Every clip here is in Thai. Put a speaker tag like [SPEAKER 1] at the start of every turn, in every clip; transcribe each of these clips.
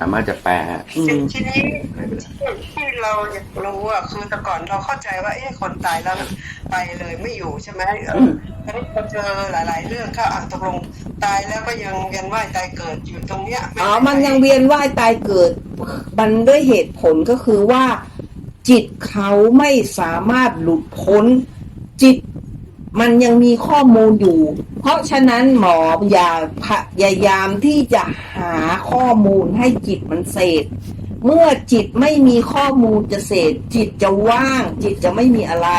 [SPEAKER 1] สามารถจะแปล
[SPEAKER 2] อืม
[SPEAKER 3] ทีนี้ที่เราอยากรู้อะคือแต่ก่อนเราเข้าใจว่าเอ๊ะคนตายแล้วไปเลยไม่อยู่ใช่ไหมเออทีนี้พอเจอหลาย ๆ เรื่องก็อะตกลงตายแล้วก็ยังเวียนว่ายตายเกิดอยู่ตรงเนี้ยไอ๋
[SPEAKER 2] อมันยังเวียนว่ายตายเกิด มันด้วยเหตุผลก็คือว่า จิตเขาไม่สามารถหลุดพ้น จิต มันยังมีข้อมูลอยู่ เพราะฉะนั้นหมออย่าพยายามที่จะหาข้อมูลให้จิตมันเสพเมื่อจิตไม่มีข้อมูลจะเสพจิตจะว่าง จิตจะไม่มีอะไร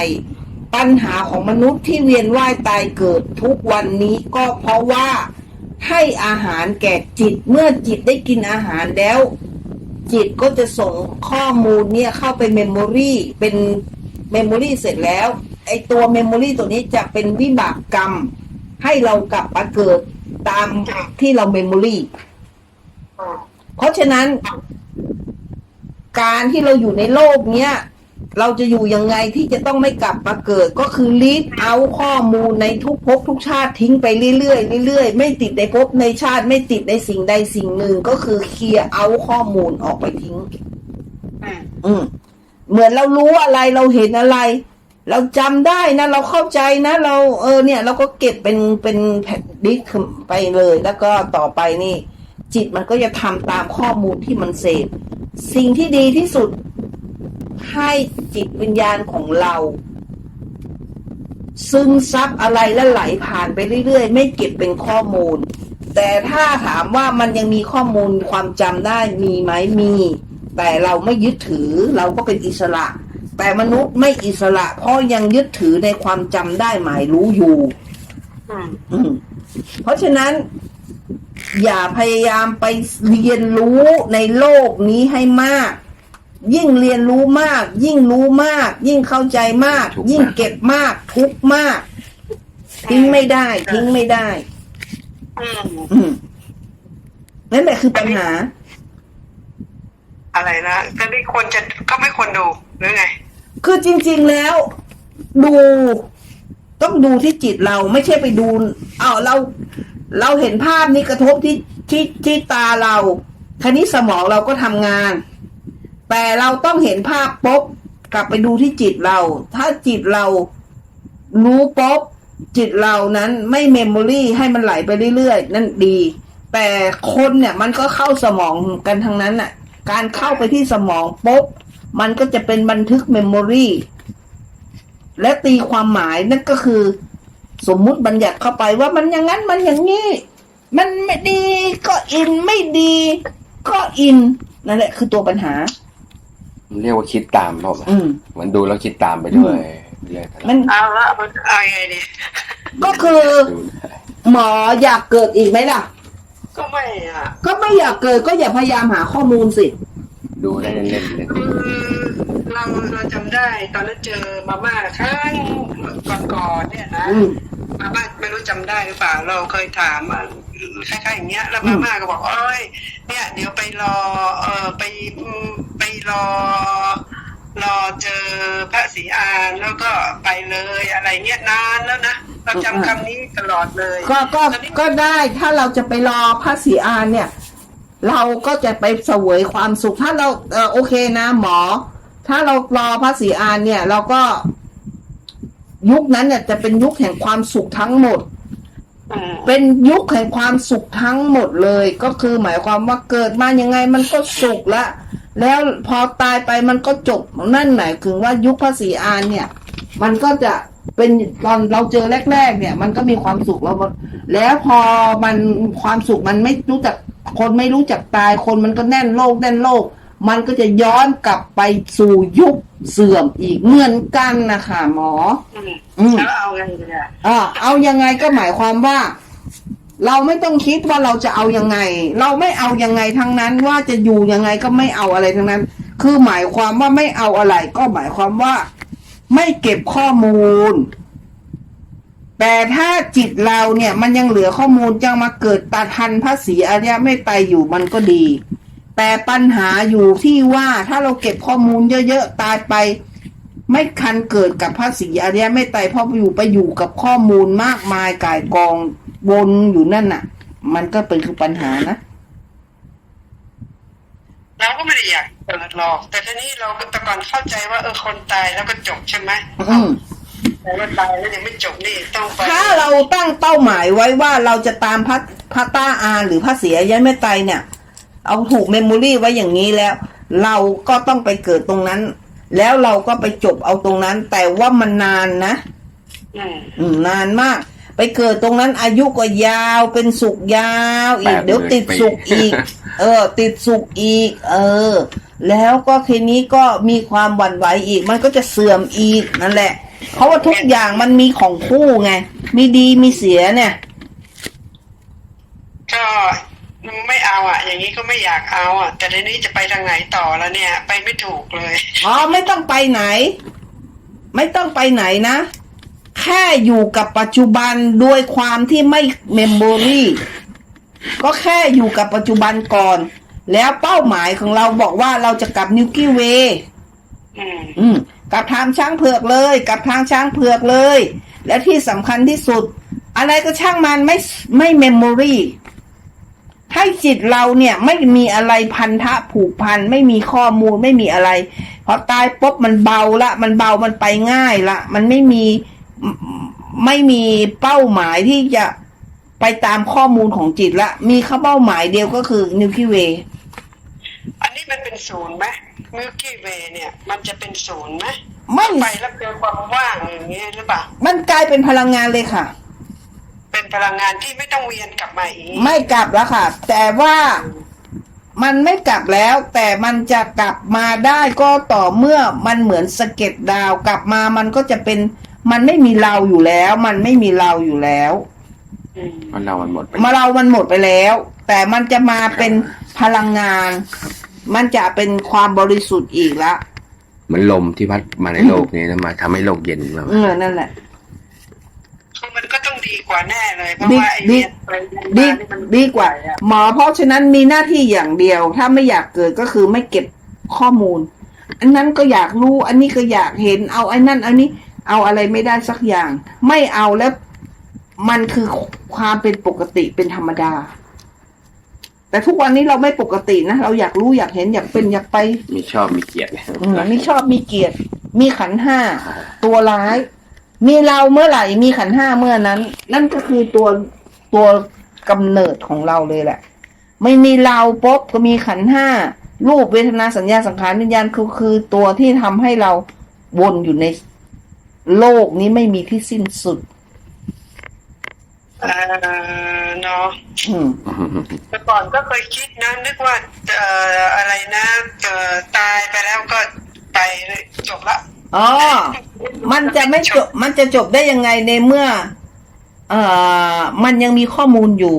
[SPEAKER 2] ปัญหาของมนุษย์ที่เวียนว่ายตายเกิดทุกวันนี้ก็เพราะว่าให้อาหารแก่จิตเมื่อจิตได้กินอาหารแล้ว จิตก็จะส่งข้อมูลเนี่ยเข้าไปเมมโมรีเป็นเมมโมรีเสร็จแล้ว ไอตัวเมมโมรีตัวนี้จะเป็นวิบากกรรม ให้เรากลับมาเกิดตามที่เราเมมโมรี
[SPEAKER 3] อืม
[SPEAKER 2] เพราะฉะนั้น การที่เราอยู่ในโลกเนี้ย เราจะอยู่ยังไงที่จะต้องไม่กลับมาเกิด ก็คือลีดเอาข้อมูลในทุกภพทุกชาติทิ้งไปเรื่อยๆเรื่อยๆไม่ติดในภพในชาติไม่ติดในสิ่งใดสิ่งหนึ่งก็คือเคลียร์เอาข้อมูลออกไปทิ้ง
[SPEAKER 3] อืม
[SPEAKER 2] อืมเหมือนเรารู้อะไรเราเห็นอะไร เราจำได้นะ เราเข้าใจนะเราเออเนี่ย เราก็เก็บเป็นเป็นแผ่นดิสไปเลย แล้วก็ต่อไปนี่ จิตมันก็จะทำตามข้อมูลที่มันเสพสิ่งที่ดีที่สุด ให้จิตวิญญาณของเรา ซึมซับอะไรและไหลผ่านไปเรื่อยๆ ไม่เก็บเป็นข้อมูล แต่ถ้าถามว่ามันยังมีข้อมูลความจำได้มีไหมมี แต่เราไม่ยึดถือเราก็เป็นอิสระ แต่มนุษย์ไม่อิสระเพราะยังยึดถือในความจำได้หมายรู้อยู่
[SPEAKER 3] อืม
[SPEAKER 2] อืมเพราะฉะนั้น อย่าพยายามไปเรียนรู้ในโลกนี้ให้มาก ยิ่งเรียนรู้มาก ยิ่งรู้มาก ยิ่งเข้าใจมาก
[SPEAKER 1] ทุกข์มาก
[SPEAKER 2] ยิ่งเก็บมาก ทุกข์มาก ทิ้งไม่ได้ ทิ้งไม่ได้
[SPEAKER 3] อืม
[SPEAKER 2] อืมนั่นแหละคือปัญหา
[SPEAKER 3] อะไรนะก็นี่ควรจะก็ไม่ควรดูหรือไง
[SPEAKER 2] คือจริง ๆแล้ว ดูต้องดูที่จิตเราไม่ใช่ไปดูอ้าวเราเราเห็นภาพนี้กระทบที่ที่ที่ตาเราทีนี้สมองเราก็ทำงาน แต่เราต้องเห็นภาพปุ๊บกลับไปดูที่จิตเรา ถ้าจิตเรารู้ปุ๊บจิตเรานั้นไม่เมมโมรี่ให้มันไหลไปเรื่อยๆ นั่นดี แต่คนเนี่ยมันก็เข้าสมองกันทั้งนั้นน่ะ การเข้าไปที่สมองปุ๊บ มันก็จะเป็นบันทึกเมมโมรีและตีความหมายนั่นก็คือ สมมุติบัญญัติเข้าไปว่ามันอย่างนั้นมันอย่างนี้ มันไม่ดีก็อินไม่ดี ก็อินนั่นแหละ คือตัวปัญหา
[SPEAKER 1] เรียกว่าคิดตามเปล่า
[SPEAKER 2] อืม
[SPEAKER 1] เหมือนดูแล้วคิดตามไปด้วยเรื่อยๆ
[SPEAKER 2] มัน
[SPEAKER 3] เอาละเอาเอาไงดี
[SPEAKER 2] ก็คือ
[SPEAKER 1] ดูได้
[SPEAKER 2] หมออยากเกิดอีกไหมล่ะ
[SPEAKER 3] ก็ไม่อะ
[SPEAKER 2] ก็ไม่อยากเกิดก็อย่าพยายามหาข้อมูลสิ
[SPEAKER 1] ดูได้เล่นๆเล่น
[SPEAKER 3] คือเราเราจำได้ตอนนั้นเจอมาม่าครั้งก่อนๆเนี่ยนะ
[SPEAKER 2] อืม
[SPEAKER 3] มาม่าไม่รู้จำได้หรือเปล่าเราเคยถามอะคล้ายๆอย่างเงี้ยแล้วมาม่าก็บอกเอ้ยเนี่ยเดี๋ยวไปรอเออไปไปรอรอเจอพระศรีอานแล้วก็ไปเลยอะไรเงี้ยนานแล้วนะเราจำคำนี้ตลอดเลย
[SPEAKER 2] ก็ก็
[SPEAKER 3] ตอนนี้
[SPEAKER 2] ก็ได้ถ้าเราจะไปรอพระศรีอานเนี่ย เราก็จะไปเสวยความสุขถ้าเราเออโอเคนะหมอ ถ้าเรารอพระศรีอานเนี่ย เราก็ยุคนั้นเนี่ยจะเป็นยุคแห่งความสุขทั้งหมด เป็นยุคแห่งความสุขทั้งหมดเลย ก็คือหมายความว่าเกิดมายังไงมันก็สุขละ แล้วพอตายไปมันก็จบนั่นหมายถึงว่ายุคพระศรีอานเนี่ย มันก็จะเป็นตอนเราเจอแรก ๆ เนี่ย มันก็มีความสุขแล้วแล้วพอมันความสุขมันไม่รู้จักคนไม่รู้จักตายคนมันก็แน่นโลกแน่นโลก มันก็จะย้อนกลับไปสู่ยุคเสื่อมอีกเหมือนกันนะคะหมอ
[SPEAKER 3] อืม
[SPEAKER 2] อืม
[SPEAKER 3] แล้วเอาไงเนี่ย
[SPEAKER 2] อ่าเอายังไงก็หมายความว่า เราไม่ต้องคิดว่าเราจะเอายังไง เราไม่เอายังไงทั้งนั้นว่าจะอยู่ยังไงก็ไม่เอาอะไรทั้งนั้น คือหมายความว่าไม่เอาอะไร ก็หมายความว่า ไม่เก็บข้อมูล แต่ถ้าจิตเราเนี่ยมันยังเหลือข้อมูลยังมาเกิดตาทันพระศรีอริยไม่ไปอยู่มันก็ดี แต่ปัญหาอยู่ที่ว่าถ้าเราเก็บข้อมูลเยอะๆตายไป ไม่คันเกิดกับพระศรีอริยไม่ไตรเพราะอยู่ไปอยู่กับข้อมูลมากมายกายกองวนอยู่นั่นน่ะ มันก็เป็นคือปัญหานะ
[SPEAKER 3] ก็ไม่ได้อยากเกิดหรอก แต่ทีนี้เราก็แต่ก่อนเข้าใจว่าเออคนตายแล้วก็จบใช่ไหม
[SPEAKER 2] อืม
[SPEAKER 3] แต่ว่าตายแล้วยังไม่จบนี่ต้องไป
[SPEAKER 2] ถ้าเราตั้งเป้าหมายไว้ว่าเราจะตามพระพระต้าอาหรือพระเสียย้ายแม่ไตรเนี่ย เอาถูกเมมโมรี่ไว้อย่างนี้แล้ว เราก็ต้องไปเกิดตรงนั้น แล้วเราก็ไปจบเอาตรงนั้น แต่ว่ามันนานนะ
[SPEAKER 3] อืม
[SPEAKER 2] อืมนานมาก ไปเกิดตรงนั้นอายุก็ยาวเป็นสุขยาวอีก
[SPEAKER 1] 80,000
[SPEAKER 2] เดี๋ยวติด
[SPEAKER 1] ปี
[SPEAKER 2] สุขอีก เออ ติดสุขอีก เออ แล้วก็ทีนี้ก็มีความหวั่นไหวอีก มันก็จะเสื่อมอีกนั่นแหละ เพราะว่าทุกอย่างมันมีของคู่ไง มีดีมีเสียเนี่ย
[SPEAKER 3] ก็ไม่เอาอะ อย่างนี้ก็ไม่อยากเอาอะ แต่ทีนี้จะไปทางไหนต่อแล้วเนี่ย ไปไม่ถูกเลย
[SPEAKER 2] อ๋อ ไม่ต้องไปไหน ไม่ต้องไปไหนนะ แค่อยู่กับปัจจุบันด้วยความที่ไม่เมมโมรีก็แค่อยู่กับปัจจุบันก่อน แล้วเป้าหมายของเราบอกว่าเราจะกลับนิวกี้เวย์
[SPEAKER 3] อืม
[SPEAKER 2] อืมกลับทางช้างเผือกเลย กลับทางช้างเผือกเลย และที่สำคัญที่สุด อะไรก็ช่างมันไม่ไม่เมมโมรีให้จิตเราเนี่ยไม่มีอะไรพันธะผูกพัน ไม่มีข้อมูลไม่มีอะไรพอตายปุ๊บมันเบาละ มันเบามันไปง่ายละ มันไม่มี ไม่ไม่มีเป้าหมายที่จะไปตามข้อมูลของจิตละ มีข้าเป้าหมายเดียวก็คือนิวคิเว
[SPEAKER 3] อันนี้มันเป็นศูนย์ไหมมิลกี้เวเนี่ย มันจะเป็นศูนย์ไหม
[SPEAKER 2] ไม่
[SPEAKER 3] ไปแล้วเจอความว่างอย่างนี้หรือเปล่า
[SPEAKER 2] มันกลายเป็นพลังงานเลยค่ะ
[SPEAKER 3] เป็นพลังงานที่ไม่ต้องเวียนกลับมาอีก
[SPEAKER 2] ไม่กลับแล้วค่ะ แต่ว่ามันไม่กลับแล้ว แต่มันจะกลับมาได้ก็ต่อเมื่อมันเหมือนสะเก็ดดาวกลับมามันก็จะเป็น มันไม่มีเราอยู่แล้ว มันไม่มีเราอยู่แล้ว
[SPEAKER 3] อืม
[SPEAKER 1] มันเรามันหมดไป
[SPEAKER 2] มาเรามันหมดไปแล้ว แต่มันจะมาเป็นพลังงาน มันจะเป็นความบริสุทธิ์อีกละ
[SPEAKER 1] เหมือนลมที่พัดมาในโลกนี้แล้วมาทำให้โลกเย็นมา
[SPEAKER 2] เออนั่นแหละ
[SPEAKER 3] คือมันก็ต้องดีกว่าแน่เลยเพราะ
[SPEAKER 2] ดี
[SPEAKER 3] ว่าไอ้
[SPEAKER 2] ดี
[SPEAKER 3] เวียนไปเวียน
[SPEAKER 2] ดี
[SPEAKER 3] มานี่มัน
[SPEAKER 2] ดีกว่า หมอเพราะฉะนั้นมีหน้าที่อย่างเดียว ถ้าไม่อยากเกิดก็คือไม่เก็บข้อมูล อันนั้นก็อยากรู้ อันนี้ก็อยากเห็นเอาไอ้นั่นอันนี้ เอาอะไรไม่ได้สักอย่าง ไม่เอาแล้วมันคือความเป็นปกติเป็นธรรมดา แต่ทุกวันนี้เราไม่ปกตินะ เราอยากรู้อยากเห็นอยากเป็นอยากไป
[SPEAKER 1] มีชอบมีเกลียด
[SPEAKER 2] อืมไม่ชอบมีเกียรติ มีขันธ์ห้าตัวร้าย มีเราเมื่อไหร่มีขันธ์ห้าเมื่อนั้น นั่นก็คือตัวตัวกำเนิดของเราเลยแหละ ไม่มีเราปุ๊บก็มีขันธ์ห้ารูปเวทนาสัญญาสังขารวิญญาณคือคือตัวที่ทำให้เราวนอยู่ใน โลกนี้ไม่มีที่สิ้นสุด
[SPEAKER 3] เออเนาะ
[SPEAKER 2] อืม
[SPEAKER 3] แต่ก่อนก็เคยคิดนะ นึกว่าเอ่ออะไรนะเอ่อตายไปแล้วก็ไปเลยจบละ
[SPEAKER 2] อ๋อ มันจะไม่จบ มันจะจบได้ยังไงในเมื่อ เอ่อ มันยังมีข้อมูลอยู่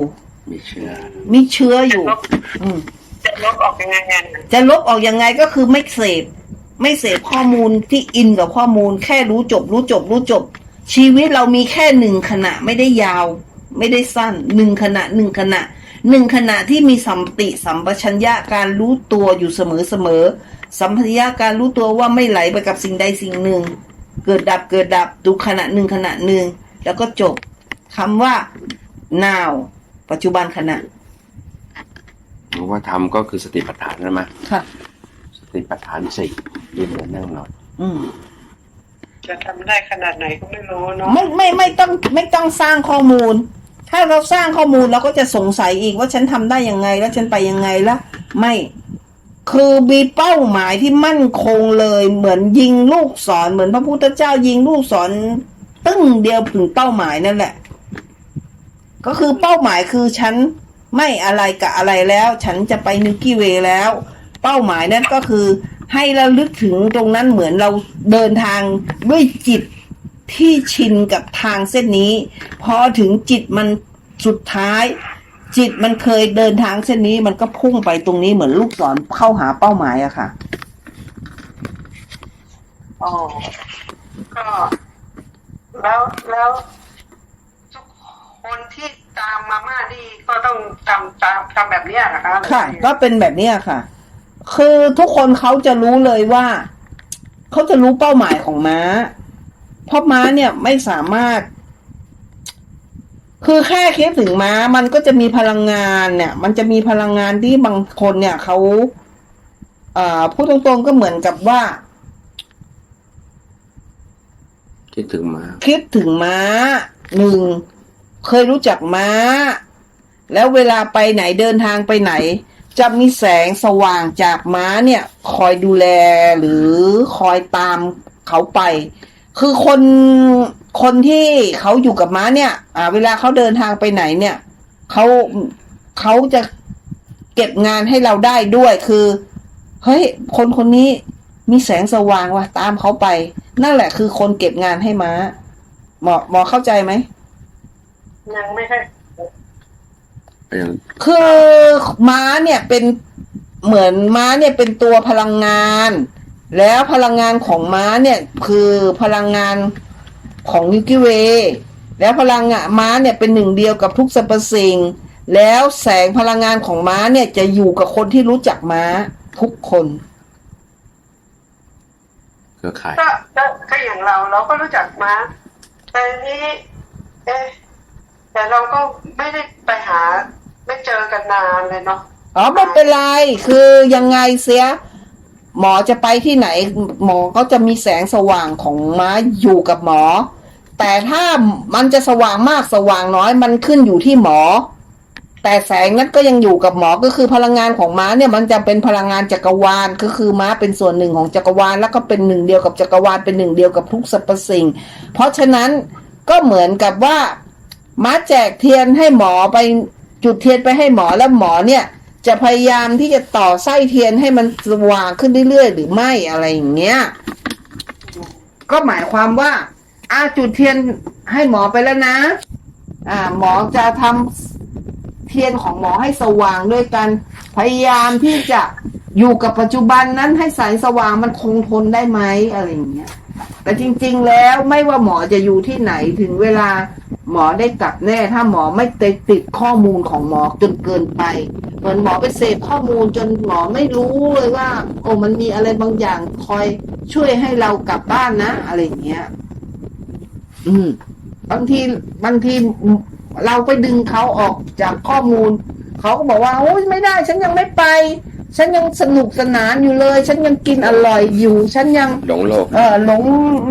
[SPEAKER 1] มีเชื่อ
[SPEAKER 2] มีเชื้ออยู่ อืม
[SPEAKER 3] จะลบออกยังไงอะ
[SPEAKER 2] จะลบออกยังไงก็คือไม่เสพ ไม่เสพข้อมูลที่อินกับข้อมูล แค่รู้จบ รู้จบ รู้จบ ชีวิตเรามีแค่หนึ่งขณะไม่ได้ยาว ไม่ได้สั้นหนึ่งขณะหนึ่งขณะหนึ่งขณะที่มีสัมปติสัมปชัญญะการรู้ตัวอยู่เสมอเสมอสัมปชัญญะการรู้ตัวว่าไม่ไหลไปกับสิ่งใดสิ่งหนึ่ง เกิดดับเกิดดับดูขณะหนึ่งขณะหนึ่งแล้วก็จบคำว่า now ปัจจุบันขณะ
[SPEAKER 1] หรือว่าทำก็คือสติปัฏฐานใช่ไหม
[SPEAKER 2] ค่ะ
[SPEAKER 1] ส ติปัฏฐานสี่ยืนเดินนั่งนอน
[SPEAKER 2] อืม
[SPEAKER 3] จะทำได้ขนาดไหนก็ไม่รู้เนาะ
[SPEAKER 2] ไม่ไม่ไม่ต้องไม่ต้องสร้างข้อมูล ถ้าเราสร้างข้อมูลเราก็จะสงสัยอีกว่าฉันทำได้ยังไงแล้วฉันไปยังไงละไม่คือมีเป้าหมายที่มั่นคงเลยเหมือนยิงลูกศรเหมือนพระพุทธเจ้ายิงลูกศรตึ้งเดียวถึงเป้าหมายนั่นแหละ ก็คือเป้าหมายคือฉันไม่อะไรกับอะไรแล้ว ฉันจะไปนิวกี้เวย์แล้ว เป้าหมายนั้นก็คือ ให้เราลึกถึงตรงนั้นเหมือนเราเดินทางด้วยจิตที่ชินกับทางเส้นนี้ พอถึงจิตมันสุดท้าย จิตมันเคยเดินทางเส้นนี้ มันก็พุ่งไปตรงนี้เหมือนลูกศรเข้าหาเป้าหมายอะค่ะ
[SPEAKER 3] อ๋อก็แล้วแล้วทุกคนที่ตามมาม่านี่ก็ต้องทำตามทำแบบเนี้ยนะคะ
[SPEAKER 2] ค่ะ ก็เป็นแบบเนี้ยค่ะ คือทุกคนเขาจะรู้เลยว่า เขาจะรู้เป้าหมายของม้า เพราะม้าเนี่ยไม่สามารถ คือแค่คิดถึงม้ามันก็จะมีพลังงานเนี่ย มันจะมีพลังงานที่บางคนเนี่ยเขาอ่าพูดตรงๆก็เหมือนกับว่า
[SPEAKER 1] คิดถึงมา
[SPEAKER 2] คิดถึงม้าหนึ่งเคยรู้จักม้า แล้วเวลาไปไหนเดินทางไปไหน จะมีแสงสว่างจากม้าเนี่ย คอยดูแลหรือคอยตามเขาไป คือคนคนที่เขาอยู่กับม้าเนี่ย อ่า เวลาเขาเดินทางไปไหนเนี่ยเขาเขาจะเก็บงานให้เราได้ด้วยคือ เฮ้ย คนคนนี้มีแสงสว่างว่ะตามเขาไป นั่นแหละคือคนเก็บงานให้ม้าหมอหมอเข้าใจไหม
[SPEAKER 3] ยังไม่ค่อย
[SPEAKER 2] คือม้าเนี่ยเป็นเหมือนม้าเนี่ยเป็นตัวพลังงาน แล้วพลังงานของม้าเนี่ยคือพลังงานของมิลกิเวย์แล้วพลังงานม้าเนี่ยเป็นหนึ่งเดียวกับทุกสรรพสิ่ง แล้วแสงพลังงานของม้าเนี่ยจะอยู่กับคนที่รู้จักม้าทุกคน
[SPEAKER 1] เครือข่าย
[SPEAKER 3] ก็ก็ก็อย่างเราเราก็รู้จักมาแต่นี้ เอ๊ะแต่เราก็ไม่ได้ไปหา ไม่เจอกันนานเลยเนาะ
[SPEAKER 2] อ๋อไม่เป็นไรคือยังไงเสีย หมอจะไปที่ไหน หมอก็จะมีแสงสว่างของม้าอยู่กับหมอ แต่ถ้ามันจะสว่างมากสว่างน้อยมันขึ้นอยู่ที่หมอ แต่แสงนั้นก็ยังอยู่กับหมอก็คือพลังงานของม้าเนี่ย มันจะเป็นพลังงานจักรวาลก็คือม้าเป็นส่วนหนึ่งของจักรวาลแล้วก็เป็นหนึ่งเดียวกับจักรวาลเป็นหนึ่งเดียวกับทุกสรรพสิ่ง เพราะฉะนั้นก็เหมือนกับว่าม้าแจกเทียนให้หมอไป จุดเทียนไปให้หมอแล้วหมอเนี่ย จะพยายามที่จะต่อไส้เทียนให้มันสว่างขึ้นเรื่อยๆหรือไม่อะไรอย่างเงี้ย ก็หมายความว่าอาจุดเทียนให้หมอไปแล้วนะ อ่า หมอจะทำเทียนของหมอให้สว่างด้วยกัน พยายามที่จะอยู่กับปัจจุบันนั้นให้แสงสว่างมันคงทนได้ไหมอะไรอย่างเงี้ย แต่จริง ๆ แล้วไม่ว่าหมอจะอยู่ที่ไหนถึงเวลาหมอได้กลับแน่ ถ้าหมอไม่ติดติดข้อมูลของหมอจนเกินไป เหมือนหมอไปเสพข้อมูลจนหมอไม่รู้เลยว่า โอ้มันมีอะไรบางอย่างคอยช่วยให้เรากลับบ้านนะอะไรเงี้ย อืม บางทีบางทีเราไปดึงเขาออกจากข้อมูล เขาก็บอกว่าโอ้ยไม่ได้ ฉันยังไม่ไป ฉันยังสนุกสนานอยู่เลย ฉันยังกินอร่อยอยู่ ฉันยัง
[SPEAKER 1] หลงโลก
[SPEAKER 2] เออหลง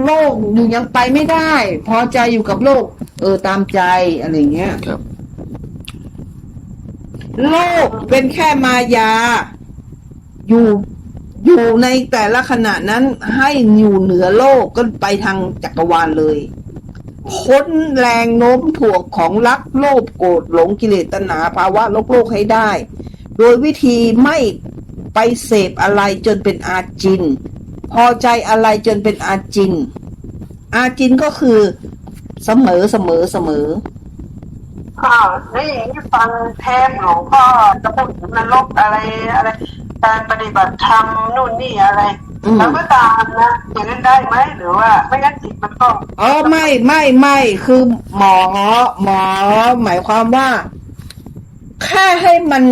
[SPEAKER 2] โลกอยู่ยังไปไม่ได้ พอใจอยู่กับโลก เออตามใจอะไรเงี้ย
[SPEAKER 1] ครับ
[SPEAKER 2] โลกเป็นแค่มายา อยู่อยู่ในแต่ละขณะนั้นให้อยู่เหนือโลกก็ไปทางจักรวาลเลยพ้นแรงโน้มถ่วงของรักโลภโกรธหลงกิเลสตัณหาภาวะโลกโลกให้ได้ โดยวิธีไม่ไปเสพอะไรจนเป็นอาจิน พอใจอะไรจนเป็นอาจิน อาจินก็คือเสมอเสมอเสมอ
[SPEAKER 3] อ้าวนี่อย่างนี้ฟังเทปหลวงพ่อจะพูดถึงนรกอะไรอะไร การปฏิบัติธรรมนู่นนี่อะไร
[SPEAKER 2] อืม
[SPEAKER 3] เราก็ตามนะอย่างนั้นได้ไหมหรือว่าไม่งั้นจิตมันก็
[SPEAKER 2] อ๋อไม่ไม่ไม่คือหมอหมอหมายความว่า แค่ให้มัน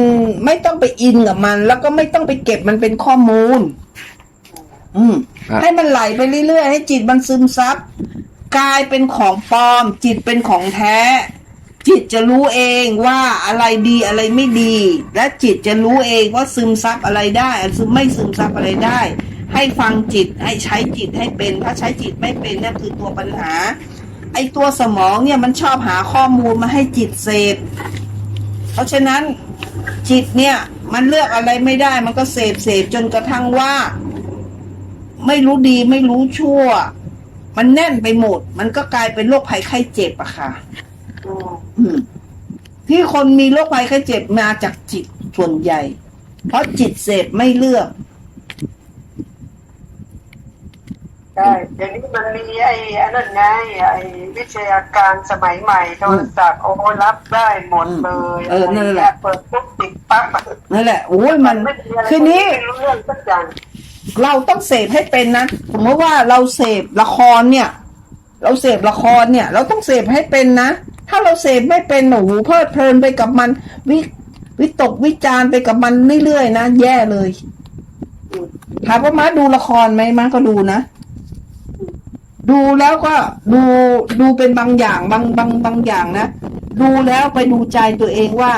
[SPEAKER 2] ไม่ต้องไปอินกับมัน แล้วก็ไม่ต้องไปเก็บมันเป็นข้อมูล อืม
[SPEAKER 1] ครับ
[SPEAKER 2] ให้มันไหลไปเรื่อยๆ ให้จิตมันซึมซับกายเป็นของปลอม จิตเป็นของแท้ จิตจะรู้เองว่าอะไรดีอะไรไม่ดี และจิตจะรู้เองว่าซึมซับอะไรได้ซึมไม่ซึมซับอะไรได้ ให้ฟังจิตให้ใช้จิตให้เป็น ถ้าใช้จิตไม่เป็นนั่นคือตัวปัญหา ไอ้ตัวสมองเนี่ยมันชอบหาข้อมูลมาให้จิตเสพเพ ราะฉะนั้นจิตเนี่ย มันเลือกอะไรไม่ได้ มันก็เสพเสพจนกระทั่งว่า ไม่รู้ดีไม่รู้ชั่ว มันแน่นไปหมด มันก็กลายเป็นโรคภัยไข้เจ็บอะค่ะ
[SPEAKER 3] อืม
[SPEAKER 2] อืมที่คนมีโรคภัยไข้เจ็บมาจากจิตส่วนใหญ่ เพราะจิตเสพไม่เลือก
[SPEAKER 3] ใช่เดี๋ยวนี้มันมีไอ้อันนั้นไงไอ้วิทยาการสมัยใหม่โทรศัพท์โอ้รับได้หมดเลย
[SPEAKER 2] เออนั่นแหละ
[SPEAKER 3] เปิดปุ๊บติดปั๊บอะ
[SPEAKER 2] นั่นแหละโอ้ยมัน
[SPEAKER 3] ไม่มีอะไร
[SPEAKER 2] คือนี้
[SPEAKER 3] ไม่รู้เรื่องสักอย่าง
[SPEAKER 2] เราต้องเสพให้เป็นนะสมมติว่าเราเสพละครเนี่ย เราเสพละครเนี่ย เราต้องเสพให้เป็นนะ ถ้าเราเสพไม่เป็นหนูเพลิดเพลินไปกับมัน วิวิตกวิจารณ์ไปกับมันเรื่อยๆนะแย่เลยถามว่ามาดูละครไหมมาก็ดูนะ ดูแล้วก็ดูดูเป็นบางอย่างบางบางบางอย่างนะ ดูแล้วไปดูใจตัวเองว่า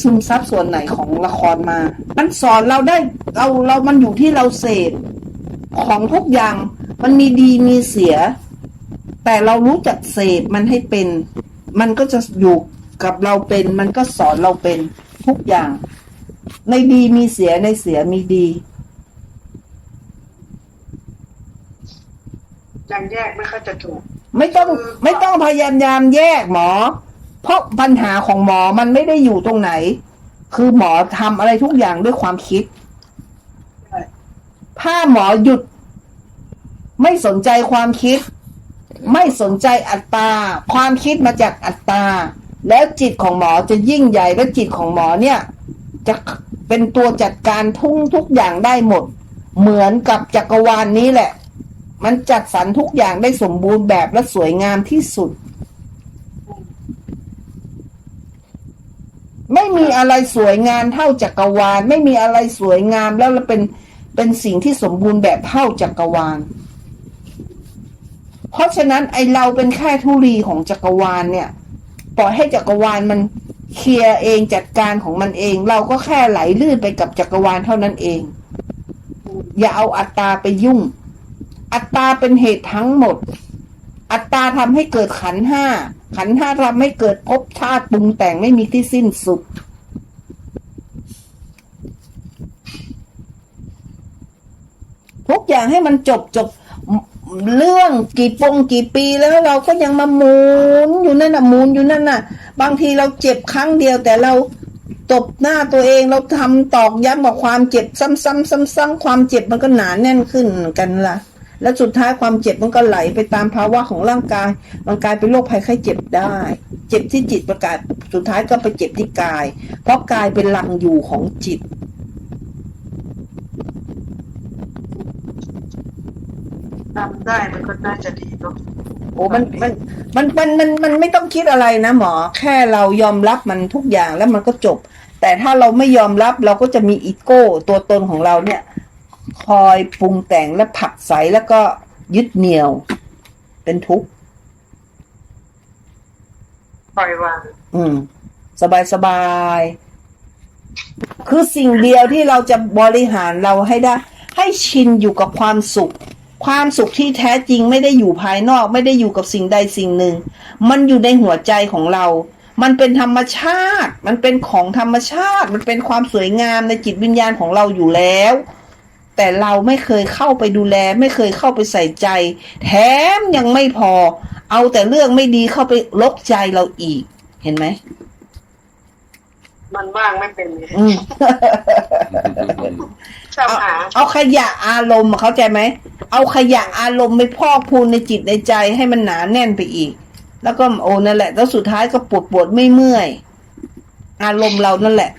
[SPEAKER 2] ซึมซับส่วนไหนของละครมา มันสอนเราได้เราเรามันอยู่ที่เราเสพของทุกอย่างมันมีดีมีเสีย แต่เรารู้จักเสพมันให้เป็น มันก็จะอยู่กับเราเป็น มันก็สอนเราเป็นทุกอย่าง ในดีมีเสียในเสียมีดี
[SPEAKER 3] ยังแยกไม่ค่อยจะถูก
[SPEAKER 2] ไม่ต้องไม่ต้องพยายามยามแยกหมอ เพราะปัญหาของหมอมันไม่ได้อยู่ตรงไหน คือหมอทำอะไรทุกอย่างด้วยความคิด
[SPEAKER 3] ใช่
[SPEAKER 2] ถ้าหมอหยุด ไม่สนใจความคิด ไม่สนใจอัตตา ความคิดมาจากอัตตา แล้วจิตของหมอจะยิ่งใหญ่และจิตของหมอเนี่ย จะเป็นตัวจัดการทุ่งทุกอย่างได้หมด เหมือนกับจักรวาลนนี้แหละ มันจัดสรรทุกอย่างได้สมบูรณ์แบบและสวยงามที่สุด ไม่มีอะไรสวยงามเท่าจักรวาล ไม่มีอะไรสวยงามแล้วเป็นเป็นสิ่งที่สมบูรณ์แบบเท่าจักรวาล เพราะฉะนั้นไอเราเป็นแค่ทุลีของจักรวาลเนี่ยปล่อยให้จักรวาลมันเคลียร์เองจัดการของมันเอง เราก็แค่ไหลลื่นไปกับจักรวาลเท่านั้นเอง อย่าเอาอัตตาไปยุ่ง อัตตาเป็นเหตุทั้งหมด อัตตาทำให้เกิดขันห้า ขันห้าทำให้เกิดภพชาติปรุงแต่งไม่มีที่สิ้นสุด ทุกอย่างให้มันจบจบเรื่องกี่ปงกี่ปีแล้วเราก็ยังมาหมุนอยู่นั่นน่ะหมุนอยู่นั่นน่ะ บางทีเราเจ็บครั้งเดียวแต่เราตบหน้าตัวเองเราทำตอกย้ำกับความเจ็บซ้ำๆซ้ำๆความเจ็บมันก็หนาแน่นขึ้นกันล่ะ แล้วสุดท้ายความเจ็บมันก็ไหลไปตามภาวะของร่างกาย มันกลายเป็นโรคภัยไข้เจ็บได้ เจ็บที่จิตประกาศสุดท้ายก็ไปเจ็บที่กาย เพราะกายเป็นหลังอยู่ของจิต
[SPEAKER 3] ทำได้มันก็น่าจะดีเนาะ
[SPEAKER 2] โอ้มันมันมันมันมันมันไม่ต้องคิดอะไรนะหมอ แค่เรายอมรับมันทุกอย่างแล้วมันก็จบ แต่ถ้าเราไม่ยอมรับเราก็จะมีอีโก้ตัวตนของเราเนี่ย คอยปรุงแต่งและผลักไสแล้วก็ยึดเหนี่ยว เป็นทุกข์
[SPEAKER 3] ปล่อยวาง
[SPEAKER 2] อืม สบายสบาย คือสิ่งเดียวที่เราจะบริหารเราให้ได้ ให้ชินอยู่กับความสุข ความสุขที่แท้จริงไม่ได้อยู่ภายนอก ไม่ได้อยู่กับสิ่งใดสิ่งหนึ่ง มันอยู่ในหัวใจของเรา มันเป็นธรรมชาติ มันเป็นของธรรมชาติ มันเป็นความสวยงามในจิตวิญญาณของเราอยู่แล้ว แต่เราไม่เคยเข้าไปดูแล ไม่เคยเข้าไปใส่ใจ แถมยังไม่พอ เอาแต่เรื่องไม่ดีเข้าไปลบใจเราอีก เห็นไหม
[SPEAKER 3] มันว่างไม่เป็นเลย
[SPEAKER 2] อืม
[SPEAKER 3] ชอบ
[SPEAKER 2] เอา
[SPEAKER 3] หา
[SPEAKER 2] เอาขยะอารมณ์อะเข้าใจไหม เอาขยะอารมณ์ไปพอกพูนในจิตในใจให้มันหนาแน่นไปอีก แล้วก็โอ้นั่นแหละ แล้วสุดท้ายก็ปวดปวดไม่เมื่อย อารมณ์เรานั่นแหละ